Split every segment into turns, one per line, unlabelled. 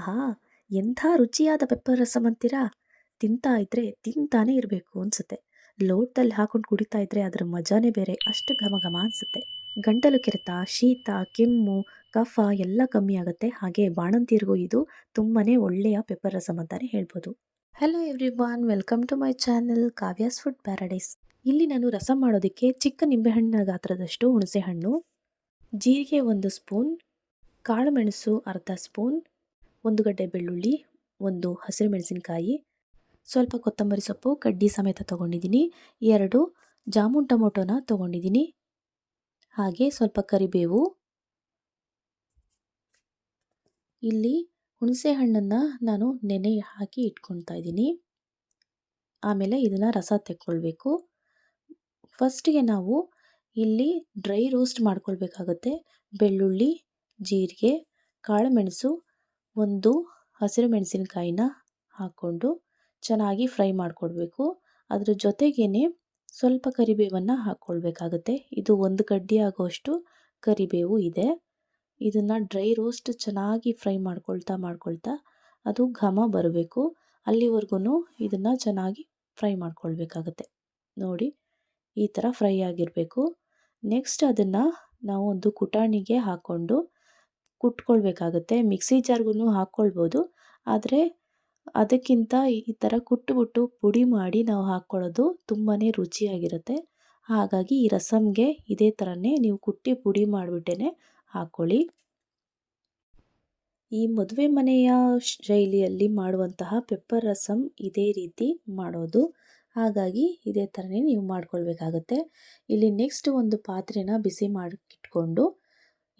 ಆಹಾ, ಎಂಥ ರುಚಿಯಾದ ಪೆಪ್ಪರ್ ರಸಮ್ ಅಂತೀರಾ? ತಿಂತಾ ಇದ್ರೆ ತಿಂತಾನೆ ಇರಬೇಕು ಅನ್ಸುತ್ತೆ. ಲೋಟದಲ್ಲಿ ಹಾಕೊಂಡು ಕುಡಿತಾ ಇದ್ರೆ ಅದರ ಮಜಾನೇ ಬೇರೆ, ಅಷ್ಟು ಘಮ ಘಮ ಅನಿಸುತ್ತೆ. ಗಂಟಲು ಕೆರೆತ, ಶೀತ, ಕೆಮ್ಮು, ಕಫ ಎಲ್ಲ ಕಮ್ಮಿ ಆಗುತ್ತೆ. ಹಾಗೆ ಬಾಣಂತಿಯರಿಗೂ ಇದು ತುಂಬಾ ಒಳ್ಳೆಯ ಪೆಪ್ಪರ್ ರಸಮ್ ಅಂತಾನೆ ಹೇಳ್ಬೋದು. Hello everyone welcome to my channel Kavya's food paradise ಇಲ್ಲಿ ನಾನು ರಸಂ ಮಾಡೋದಕ್ಕೆ ಚಿಕ್ಕ ನಿಂಬೆಹಣ್ಣಿನ ಗಾತ್ರದಷ್ಟು ಹುಣಸೆಹಣ್ಣು, ಜೀರಿಗೆ ಒಂದು ಸ್ಪೂನ್ ಕಾಳುಮೆಣಸು ಅರ್ಧ ಸ್ಪೂನ್ ಒಂದು ಗಡ್ಡೆ ಬೆಳ್ಳುಳ್ಳಿ, ಒಂದು ಹಸಿರು ಮೆಣಸಿನಕಾಯಿ ಸ್ವಲ್ಪ ಕೊತ್ತಂಬರಿ ಸೊಪ್ಪು, ಕಡ್ಡಿ ಸಮೇತ ತೊಗೊಂಡಿದ್ದೀನಿ. ಎರಡು ಜಾಮೂನ್ ಟೊಮೊಟೊನ ತೊಗೊಂಡಿದ್ದೀನಿ. ಹಾಗೆ ಸ್ವಲ್ಪ ಕರಿಬೇವು. ಇಲ್ಲಿ ಹುಣಸೆ ಹಣ್ಣನ್ನು ನಾನು ನೆನೆ ಹಾಕಿ ಇಟ್ಕೊಳ್ತಾ ಇದ್ದೀನಿ. ಆಮೇಲೆ ಇದನ್ನು ರಸ ತೆಕ್ಕೊಳ್ಬೇಕು. ಫಸ್ಟಿಗೆ ನಾವು ಇಲ್ಲಿ ಡ್ರೈ ರೋಸ್ಟ್ ಮಾಡ್ಕೊಳ್ಬೇಕಾಗತ್ತೆ. ಬೆಳ್ಳುಳ್ಳಿ, ಜೀರಿಗೆ, ಕಾಳುಮೆಣಸು ಒಂದು ಹಸಿರು ಮೆಣಸಿನಕಾಯಿನ ಹಾಕ್ಕೊಂಡು ಚೆನ್ನಾಗಿ ಫ್ರೈ ಮಾಡಿಕೊಡ್ಬೇಕು. ಅದ್ರ ಜೊತೆಗೇ ಸ್ವಲ್ಪ ಕರಿಬೇವನ್ನು ಹಾಕ್ಕೊಳ್ಬೇಕಾಗತ್ತೆ. ಇದು ಒಂದು ಕಡ್ಡಿ ಆಗೋಷ್ಟು ಕರಿಬೇವು ಇದೆ. ಇದನ್ನು ಡ್ರೈ ರೋಸ್ಟ್ ಚೆನ್ನಾಗಿ ಫ್ರೈ ಮಾಡ್ಕೊಳ್ತಾ ಮಾಡ್ಕೊಳ್ತಾ ಅದು ಘಮ ಬರಬೇಕು. ಅಲ್ಲಿವರೆಗೂ ಇದನ್ನು ಚೆನ್ನಾಗಿ ಫ್ರೈ ಮಾಡ್ಕೊಳ್ಬೇಕಾಗತ್ತೆ. ನೋಡಿ, ಈ ಥರ ಫ್ರೈ ಆಗಿರಬೇಕು. ನೆಕ್ಸ್ಟ್ ಅದನ್ನು ನಾವು ಒಂದು ಕುಟಾಣಿಗೆ ಹಾಕ್ಕೊಂಡು ಕುಟ್ಕೊಳ್ಬೇಕಾಗುತ್ತೆ. ಮಿಕ್ಸಿ ಜಾರ್ಗೂ ಹಾಕ್ಕೊಳ್ಬೋದು. ಆದರೆ ಅದಕ್ಕಿಂತ ಈ ಥರ ಕುಟ್ಟುಬಿಟ್ಟು ಪುಡಿ ಮಾಡಿ ನಾವು ಹಾಕ್ಕೊಳ್ಳೋದು ತುಂಬಾ ರುಚಿಯಾಗಿರುತ್ತೆ. ಹಾಗಾಗಿ ಈ ರಸಮ್ಗೆ ಇದೇ ಥರನೇ ನೀವು ಕುಟ್ಟಿ ಪುಡಿ ಮಾಡಿಬಿಟ್ಟೇ ಹಾಕ್ಕೊಳ್ಳಿ. ಈ ಮದುವೆ ಮನೆಯ ಶೈಲಿಯಲ್ಲಿ ಮಾಡುವಂತಹ ಪೆಪ್ಪರ್ ರಸಮ್ ಇದೇ ರೀತಿ ಮಾಡೋದು. ಹಾಗಾಗಿ ಇದೇ ಥರನೇ ನೀವು ಮಾಡ್ಕೊಳ್ಬೇಕಾಗತ್ತೆ. ಇಲ್ಲಿ ನೆಕ್ಸ್ಟ್ ಒಂದು ಪಾತ್ರೆನ ಬಿಸಿ ಮಾಡಿಟ್ಕೊಂಡು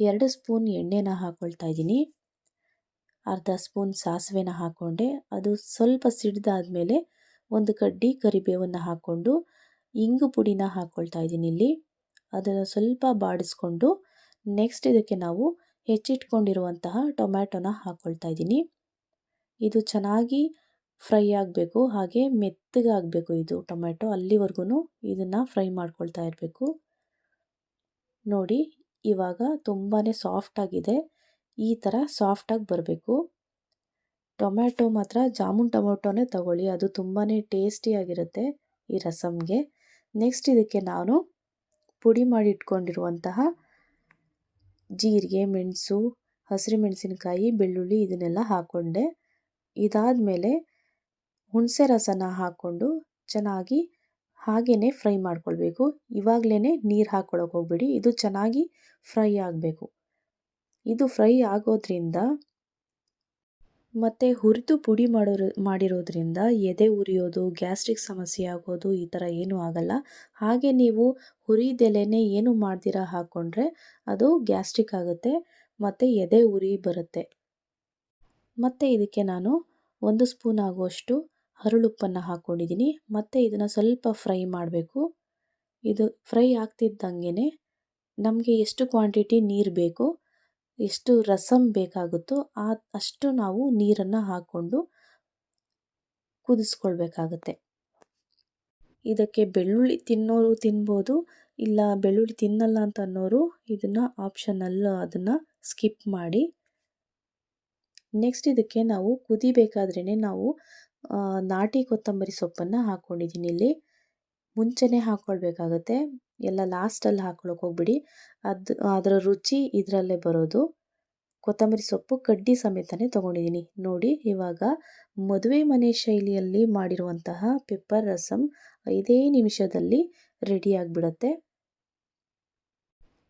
ಎರಡು ಸ್ಪೂನ್ ಎಣ್ಣೆನ ಹಾಕ್ಕೊಳ್ತಾ ಇದ್ದೀನಿ. ಅರ್ಧ ಸ್ಪೂನ್ ಸಾಸಿವೆನ ಹಾಕ್ಕೊಂಡೆ ಅದು ಸ್ವಲ್ಪ ಸಿಡ್ದಾದ್ಮೇಲೆ ಒಂದು ಕಡ್ಡಿ ಕರಿಬೇವನ್ನು ಹಾಕ್ಕೊಂಡು ಇಂಗು ಪುಡಿನ ಹಾಕ್ಕೊಳ್ತಾ ಇದ್ದೀನಿ ಇಲ್ಲಿ. ಅದನ್ನು ಸ್ವಲ್ಪ ಬಾಡಿಸ್ಕೊಂಡು ನೆಕ್ಸ್ಟ್ ಇದಕ್ಕೆ ನಾವು ಹೆಚ್ಚಿಟ್ಕೊಂಡಿರುವಂತಹ ಟೊಮ್ಯಾಟೊನ ಹಾಕ್ಕೊಳ್ತಾ ಇದ್ದೀನಿ. ಇದು ಚೆನ್ನಾಗಿ ಫ್ರೈ ಆಗಬೇಕು, ಹಾಗೆ ಮೆತ್ತಗಾಗಬೇಕು ಇದು ಟೊಮ್ಯಾಟೊ ಅಲ್ಲಿವರೆಗೂ ಇದನ್ನು ಫ್ರೈ ಮಾಡ್ಕೊಳ್ತಾ ಇರಬೇಕು. ನೋಡಿ ಇವಾಗ ತುಂಬಾ ಸಾಫ್ಟಾಗಿದೆ ಈ ಥರ ಸಾಫ್ಟಾಗಿ ಬರಬೇಕು. ಟೊಮ್ಯಾಟೊ ಮಾತ್ರ ಜಾಮೂನ್ ಟೊಮೊಟೊನೇ ತಗೊಳ್ಳಿ. ಅದು ತುಂಬಾ ಟೇಸ್ಟಿಯಾಗಿರುತ್ತೆ ಈ ರಸಮ್ಗೆ ನೆಕ್ಸ್ಟ್ ಇದಕ್ಕೆ ನಾನು ಪುಡಿ ಮಾಡಿ ಇಟ್ಕೊಂಡಿರುವಂತಹ ಜೀರಿಗೆ, ಮೆಣಸು, ಹಸಿರು ಮೆಣಸಿನಕಾಯಿ, ಬೆಳ್ಳುಳ್ಳಿ ಇದನ್ನೆಲ್ಲ ಹಾಕ್ಕೊಂಡೆ ಇದಾದ ಮೇಲೆ ಹುಣಸೆ ರಸನ ಹಾಕ್ಕೊಂಡು ಚೆನ್ನಾಗಿ ಹಾಗೇ ಫ್ರೈ ಮಾಡ್ಕೊಳ್ಬೇಕು. ಇವಾಗಲೇ ನೀರು ಹಾಕ್ಕೊಳಕ್ಕೆ ಹೋಗ್ಬೇಡಿ. ಇದು ಚೆನ್ನಾಗಿ ಫ್ರೈ ಆಗಬೇಕು. ಇದು ಫ್ರೈ ಆಗೋದ್ರಿಂದ ಮತ್ತು ಹುರಿದು ಪುಡಿ ಮಾಡೋರು, ಮಾಡಿರೋದ್ರಿಂದ ಎದೆ ಉರಿಯೋದು, ಗ್ಯಾಸ್ಟ್ರಿಕ್ ಸಮಸ್ಯೆ ಆಗೋದು ಈ ಥರ ಏನೂ ಆಗಲ್ಲ. ಹಾಗೆ ನೀವು ಹುರಿದೆಲೆನೇ ಏನು ಮಾಡ್ದಿರ ಹಾಕ್ಕೊಂಡ್ರೆ ಅದು ಗ್ಯಾಸ್ಟ್ರಿಕ್ ಆಗುತ್ತೆ ಮತ್ತು ಎದೆ ಉರಿ ಬರುತ್ತೆ. ಮತ್ತು ಇದಕ್ಕೆ ನಾನು ಒಂದು ಸ್ಪೂನ್ ಆಗುವಷ್ಟು ಹರಳುಪ್ಪನ್ನು ಹಾಕ್ಕೊಂಡಿದ್ದೀನಿ ಮತ್ತು ಇದನ್ನು ಸ್ವಲ್ಪ ಫ್ರೈ ಮಾಡಬೇಕು. ಇದು ಫ್ರೈ ಆಗ್ತಿದ್ದಂಗೆ ನಮಗೆ ಎಷ್ಟು ಕ್ವಾಂಟಿಟಿ ನೀರು ಬೇಕು, ಎಷ್ಟು ರಸಮ್ ಬೇಕಾಗುತ್ತೋ ಆ ಅಷ್ಟು ನಾವು ನೀರನ್ನು ಹಾಕ್ಕೊಂಡು ಕುದಿಸ್ಕೊಳ್ಬೇಕಾಗತ್ತೆ. ಇದಕ್ಕೆ ಬೆಳ್ಳುಳ್ಳಿ ತಿನ್ನೋರು ತಿನ್ಬೋದು, ಇಲ್ಲ ಬೆಳ್ಳುಳ್ಳಿ ತಿನ್ನಲ್ಲ ಅಂತ ಅನ್ನೋರು ಇದನ್ನು ಆಪ್ಷನಲ್ ಅದನ್ನು ಸ್ಕಿಪ್ ಮಾಡಿ. ನೆಕ್ಸ್ಟ್ ಇದಕ್ಕೆ ನಾವು ಕುದಿಬೇಕಾದ್ರೇ ನಾವು ನಾಟಿ ಕೊತ್ತಂಬರಿ ಸೊಪ್ಪನ್ನು ಹಾಕ್ಕೊಂಡಿದ್ದೀನಿ ಇಲ್ಲಿ ಮುಂಚೆನೇ ಹಾಕ್ಕೊಳ್ಬೇಕಾಗತ್ತೆ ಎಲ್ಲ ಲಾಸ್ಟಲ್ಲಿ ಹಾಕ್ಕೊಳಕ್ಕೆ ಹೋಗ್ಬಿಡಿ. ಅದು, ಅದರ ರುಚಿ ಇದರಲ್ಲೇ ಬರೋದು. ಕೊತ್ತಂಬರಿ ಸೊಪ್ಪು ಕಡ್ಡಿ ಸಮೇತನೇ ತೊಗೊಂಡಿದ್ದೀನಿ. ನೋಡಿ, ಇವಾಗ ಮದುವೆ ಮನೆ ಶೈಲಿಯಲ್ಲಿ ಮಾಡಿರುವಂತಹ ಪೆಪ್ಪರ್ ರಸಮ್ ಐದೇ ನಿಮಿಷದಲ್ಲಿ ರೆಡಿಯಾಗಿಬಿಡತ್ತೆ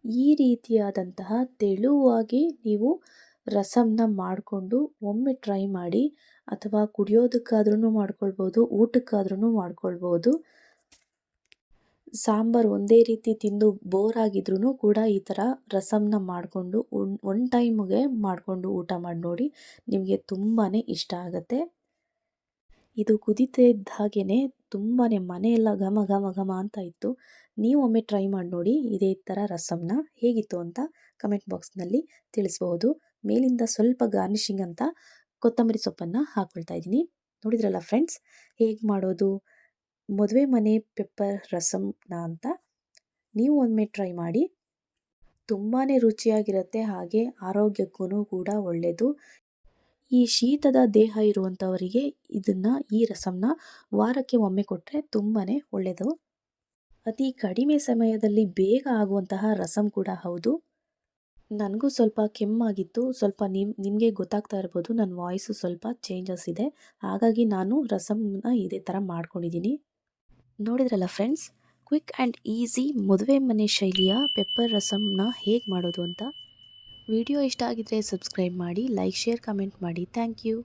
ಈ ರೀತಿಯಾದಂತಹ ತೆಳುವಾಗಿ ನೀವು ರಸಂನ ಮಾಡಿಕೊಂಡು ಒಮ್ಮೆ ಟ್ರೈ ಮಾಡಿ ಅಥವಾ ಕುಡಿಯೋದಕ್ಕಾದ್ರೂ ಮಾಡ್ಕೊಳ್ಬೋದು ಊಟಕ್ಕಾದ್ರೂ ಮಾಡ್ಕೊಳ್ಬೋದು. ಸಾಂಬಾರು ಒಂದೇ ರೀತಿ ತಿಂದು ಬೋರ್ ಆಗಿದ್ರೂ ಕೂಡ ಈ ಥರ ರಸಮ್ನ ಮಾಡಿಕೊಂಡು ಒನ್ ಒನ್ ಟೈಮ್ಗೆ ಮಾಡಿಕೊಂಡು ಊಟ ಮಾಡಿ ನೋಡಿ, ನಿಮಗೆ ತುಂಬಾ ಇಷ್ಟ ಆಗುತ್ತೆ. ಇದು ಕುದಿತಿದ್ದ ಹಾಗೇ ತುಂಬಾ ಮನೆಯೆಲ್ಲ ಘಮ ಘಮ ಘಮ ಅಂತ ಇತ್ತು. ನೀವು ಒಮ್ಮೆ ಟ್ರೈ ಮಾಡಿ ನೋಡಿ, ಇದೇ ಥರ ರಸಮ್ನ ಹೇಗಿತ್ತು ಅಂತ ಕಮೆಂಟ್ ಬಾಕ್ಸ್ನಲ್ಲಿ ತಿಳಿಸ್ಬಹುದು ಮೇಲಿಂದ ಸ್ವಲ್ಪ ಗಾರ್ನಿಷಿಂಗ್ ಅಂತ ಕೊತ್ತಂಬರಿ ಸೊಪ್ಪನ್ನು ಹಾಕ್ಕೊಳ್ತಾ ಇದ್ದೀನಿ. ನೋಡಿದ್ರಲ್ಲ ಫ್ರೆಂಡ್ಸ್ ಹೇಗೆ ಮಾಡೋದು? ಮದುವೆ ಮನೆ ಪೆಪ್ಪರ್ ರಸಮ್ನ ಅಂತ ನೀವು ಒಮ್ಮೆ ಟ್ರೈ ಮಾಡಿ. ತುಂಬಾ ರುಚಿಯಾಗಿರುತ್ತೆ, ಹಾಗೆ ಆರೋಗ್ಯಕ್ಕೂ ಕೂಡ ಒಳ್ಳೆಯದು ಈ ಶೀತದ ದೇಹ ಇರುವಂಥವರಿಗೆ ಇದನ್ನು, ಈ ರಸಂನ ವಾರಕ್ಕೆ ಒಮ್ಮೆ ಕೊಟ್ಟರೆ ತುಂಬಾ ಒಳ್ಳೆಯದು ಅತಿ ಕಡಿಮೆ ಸಮಯದಲ್ಲಿ ಬೇಗ ಆಗುವಂತಹ ರಸಂ ಕೂಡ ಹೌದು. ನನಗೂ ಸ್ವಲ್ಪ ಕೆಮ್ಮಾಗಿತ್ತು. ಸ್ವಲ್ಪ ನಿಮ್, ನಿಮಗೆ ಗೊತ್ತಾಗ್ತಾ ಇರ್ಬೋದು ನನ್ನ ವಾಯ್ಸು ಸ್ವಲ್ಪ ಚೇಂಜಸ್ ಇದೆ. ಹಾಗಾಗಿ ನಾನು ರಸಮ್ನ ಇದೇ ಥರ ಮಾಡ್ಕೊಂಡಿದ್ದೀನಿ. ನೋಡಿದ್ರಲ್ಲ ಫ್ರೆಂಡ್ಸ್, ಕ್ವಿಕ್ ಆ್ಯಂಡ್ ಈಸಿ ಮದುವೆ ಮನೆ ಶೈಲಿಯ ಪೆಪ್ಪರ್ ರಸಮ್ನ ಹೇಗೆ ಮಾಡೋದು ಅಂತ. ವಿಡಿಯೋ ಇಷ್ಟ ಆಗಿದ್ದರೆ ಸಬ್ಸ್ಕ್ರೈಬ್ ಮಾಡಿ, ಲೈಕ್, ಶೇರ್, ಕಮೆಂಟ್ ಮಾಡಿ. Thank you.